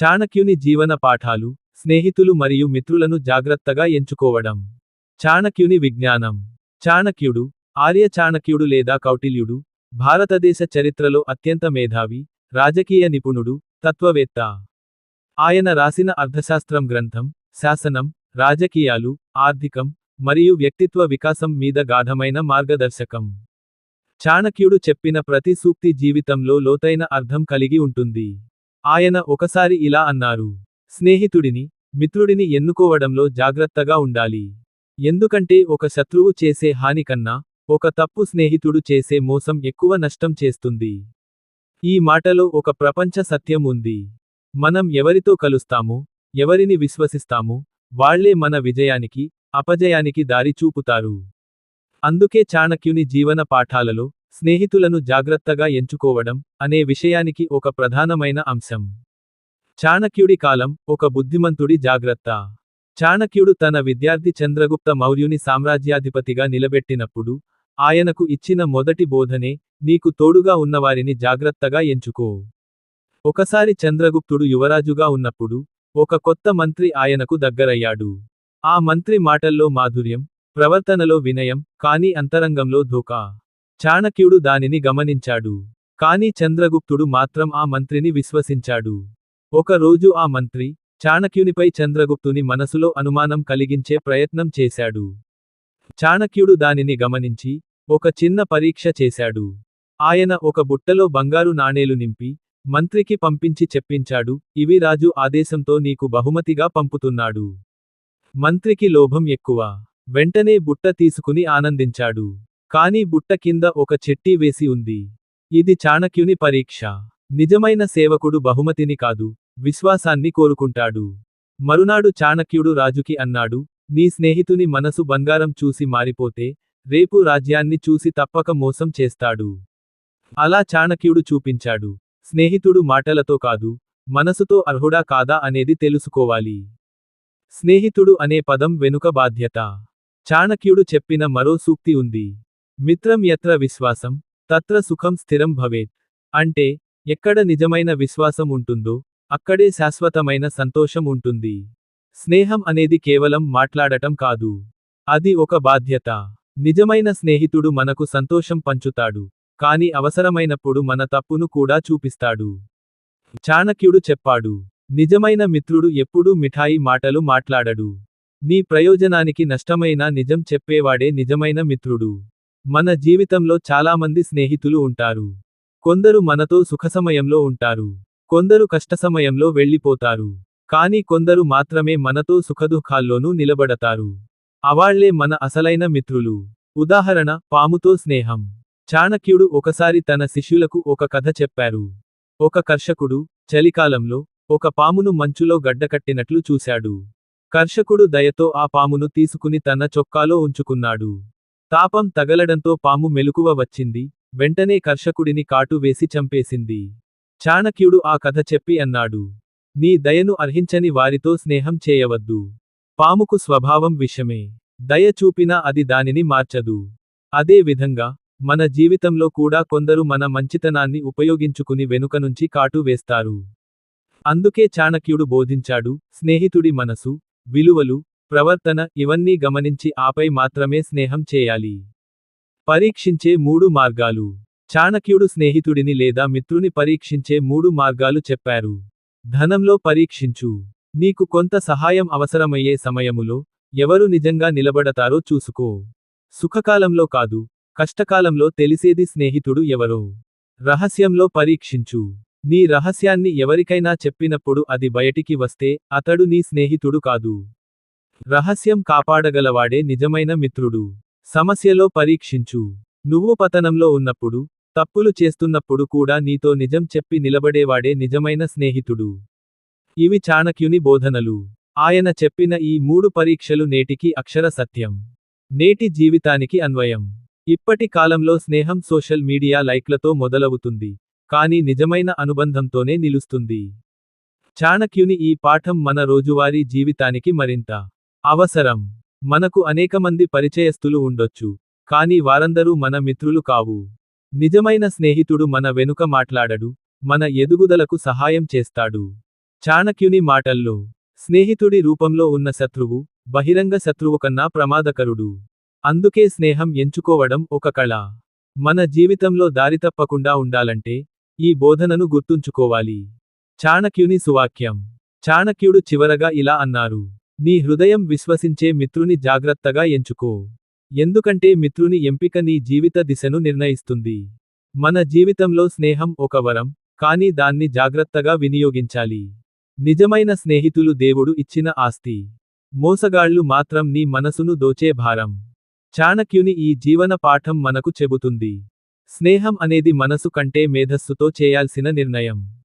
చాణక్యుని జీవన పాఠాలు స్నేహితులు మరియు మిత్రులను జాగ్రత్తగా ఎంచుకోవడం. చాణక్యుని విజ్ఞానం. చాణక్యుడు ఆర్య చాణక్యుడు లేదా కౌటిల్యుడు భారతదేశ చరిత్రలో అత్యంత మేధావి రాజకీయ నిపుణుడు తత్వవేత్త. ఆయన రాసిన అర్థశాస్త్రం గ్రంథం శాసనం రాజకీయాలు ఆర్థికం మరియు వ్యక్తిత్వ వికాసం మీద గాఢమైన మార్గదర్శకం. చాణక్యుడు చెప్పిన ప్రతి సూక్తి జీవితంలో లోతైన అర్థం కలిగి ఉంటుంది. ఆయన ఒకసారి ఇలా అన్నారు. స్నేహితుడిని మిత్రుడిని ఎన్నుకోవడంలో జాగ్రత్తగా ఉండాలి. ఎందుకంటే ఒక శత్రువు చేసే హాని కన్నా ఒక తప్పు స్నేహితుడు చేసే మోసం ఎక్కువ నష్టం చేస్తుంది. ఈ మాటలో ఒక ప్రపంచ సత్యం ఉంది. మనం ఎవరితో కలుస్తామో ఎవరిని విశ్వసిస్తామో వాళ్ళే మన విజయానికి అపజయానికి దారి చూపుతారు. అందుకే చాణక్యుని జీవన పాఠాలలో స్నేహితులను జాగ్రత్తగా ఎంచుకోవడం అనే విషయానికి ఒక ప్రధానమైన అంశం. చాణక్యుడి కాలం ఒక బుద్ధిమంతుడి జాగ్రత్త. చాణక్యుడు తన విద్యార్థి చంద్రగుప్త మౌర్యుని సామ్రాజ్యాధిపతిగా నిలబెట్టినప్పుడు ఆయనకు ఇచ్చిన మొదటి బోధనే నీకు తోడుగా ఉన్నవారిని జాగ్రత్తగా ఎంచుకో. ఒకసారి చంద్రగుప్తుడు యువరాజుగా ఉన్నప్పుడు ఒక కొత్త మంత్రి ఆయనకు దగ్గరయ్యాడు. ఆ మంత్రి మాటల్లో మాధుర్యం ప్రవర్తనలో వినయం కాని అంతరంగంలో ధోకా. చాణక్యుడు దానిని గమనించాడు. కాని చంద్రగుప్తుడు మాత్రం ఆ మంత్రిని విశ్వసించాడు. ఒకరోజు ఆ మంత్రి చాణక్యునిపై చంద్రగుప్తుని మనసులో అనుమానం కలిగించే ప్రయత్నం చేశాడు. చాణక్యుడు దానిని గమనించి ఒక చిన్న పరీక్ష చేశాడు. ఆయన ఒక బుట్టలో బంగారు నాణేలు నింపి మంత్రికి పంపించి చెప్పించాడు ఇవి రాజు ఆదేశంతో నీకు బహుమతిగా పంపుతున్నాడు. మంత్రికి లోభం ఎక్కువ. వెంటనే బుట్ట తీసుకుని ఆనందించాడు. కాని బుట్ట కింద ఒక చెట్టి వేసి ఉంది. ఇది చాణక్యుని పరీక్ష. నిజమైన సేవకుడు బహుమతిని కాదు విశ్వాసాన్ని కోరుకుంటాడు. మరునాడు చాణక్యుడు రాజుకి అన్నాడు నీ స్నేహితుని మనసు బంగారం చూసి మారిపోతే రేపు రాజ్యాన్ని చూసి తప్పక మోసం చేస్తాడు అలా చాణక్యుడు చూపించాడు. స్నేహితుడు మాటలతో కాదు మనసుతో అర్హుడా కాదా అనేది తెలుసుకోవాలి. స్నేహితుడు అనే పదం వెనుక బాధ్యత. చాణక్యుడు చెప్పిన మరో సూక్తి ఉంది. మిత్రం యత్ర విశ్వాసం తత్ర సుఖం స్థిరం భవేత్. అంటే ఎక్కడ నిజమైన విశ్వాసం ఉంటుందో అక్కడే శాశ్వతమైన సంతోషం ఉంటుంది. స్నేహం అనేది కేవలం మాట్లాడటం కాదు. అది ఒక బాధ్యత. నిజమైన స్నేహితుడు మనకు సంతోషం పంచుతాడు. కాని అవసరమైనప్పుడు మన తప్పును కూడా చూపిస్తాడు. చాణక్యుడు చెప్పాడు నిజమైన మిత్రుడు ఎప్పుడూ మిఠాయి మాటలు మాట్లాడడు. నీ ప్రయోజనానికి నష్టమైన నిజం చెప్పేవాడే నిజమైన మిత్రుడు. మన జీవితంలో చాలామంది స్నేహితులు ఉంటారు. కొందరు మనతో సుఖసమయంలో ఉంటారు. కొందరు కష్టసమయంలో వెళ్ళిపోతారు. కాని కొందరు మాత్రమే మనతో సుఖదుఖాల్లోనూ నిలబడతారు. అవాళ్ళే మన అసలైన మిత్రులు. ఉదాహరణ పాముతో స్నేహం. చాణక్యుడు ఒకసారి తన శిష్యులకు ఒక కథ చెప్పారు. ఒక కర్షకుడు చలికాలంలో ఒక పామును మంచులో గడ్డకట్టినట్లు చూశాడు. కర్షకుడు దయతో ఆ పామును తీసుకుని తన చొక్కాలో ఉంచుకున్నాడు. తాపం తగలడంతో పాము మెలకువ వచ్చింది. వెంటనే కర్షకుడిని కాటు వేసి చంపేసింది. చాణక్యుడు ఆ కథ చెప్పి అన్నాడు. నీ దయను అర్హించని వారితో స్నేహం చేయవద్దు. పాముకు స్వభావం విషమే. దయ చూపినా అది దానిని మార్చదు. అదే విధంగా మన జీవితంలో కూడా కొందరు మన మంచితనాన్ని ఉపయోగించుకుని వెనుక నుంచి కాటు వేస్తారు. అందుకే చాణక్యుడు బోధించాడు స్నేహితుడి మనసు విలువలు ప్రవర్తన ఇవన్నీ గమనించి ఆపై మాత్రమే స్నేహం చేయాలి. పరీక్షించే మూడు మార్గాలు. చాణక్యుడు స్నేహితుడిని లేదా మిత్రుని పరీక్షించే మూడు మార్గాలు చెప్పారు. ధనంలో పరీక్షించు. నీకు కొంత సహాయం అవసరమయ్యే సమయములో ఎవరు నిజంగా నిలబడతారో చూసుకో. సుఖకాలంలో కాదు కష్టకాలంలో తెలిసేది స్నేహితుడు ఎవరో. రహస్యంలో పరీక్షించు. నీ రహస్యాన్ని ఎవరికైనా చెప్పినప్పుడు అది బయటికి వస్తే అతడు నీ స్నేహితుడు కాదు. రహస్యం కాపాడగలవాడే నిజమైన మిత్రుడు. సమస్యలో పరీక్షించు. నువ్వు పతనంలో ఉన్నప్పుడు తప్పులు చేస్తున్నప్పుడు కూడా నీతో నిజం చెప్పి నిలబడేవాడే నిజమైన స్నేహితుడు. ఇవి చాణక్యుని బోధనలు. ఆయన చెప్పిన ఈ మూడు పరీక్షలు నేటికి అక్షర సత్యం. నేటి జీవితానికి అన్వయం. ఇప్పటి కాలంలో స్నేహం సోషల్ మీడియా లైక్లతో మొదలవుతుంది. కానీ నిజమైన అనుబంధంతోనే నిలుస్తుంది. చాణక్యుని ఈ పాఠం మన రోజువారీ జీవితానికి మరింత అవసరం. మనకు అనేకమంది పరిచయస్తులు ఉండొచ్చు కాని వారందరూ మన మిత్రులు కావు. నిజమైన స్నేహితుడు మన వెనుక మాట్లాడడు మన ఎదుగుదలకు సహాయం చేస్తాడు. చాణక్యుని మాటల్లో స్నేహితుడి రూపంలో ఉన్న శత్రువు బహిరంగ శత్రువు కన్నా ప్రమాదకరుడు. అందుకే స్నేహం ఎంచుకోవడం ఒక కళ. మన జీవితంలో దారితప్పకుండా ఉండాలంటే ఈ బోధనను గుర్తుంచుకోవాలి. చాణక్యుని సువాక్యం. చాణక్యుడు చివరగా ఇలా అన్నారు. నీ హృదయం విశ్వసించే మిత్రుని జాగ్రత్తగా ఎంచుకో. ఎందుకంటే మిత్రుని ఎంపిక నీ జీవిత దిశను నిర్ణయిస్తుంది. మన జీవితంలో స్నేహం ఒక వరం కానీ దాన్ని జాగ్రత్తగా వినియోగించాలి. నిజమైన స్నేహితులు దేవుడు ఇచ్చిన ఆస్తి. మోసగాళ్ళు మాత్రం నీ మనసును దోచే భారం. చాణక్యుని ఈ జీవన పాఠం మనకు చెబుతుంది. స్నేహం అనేది మనసు కంటే మేధస్సుతో చేయాల్సిన నిర్ణయం.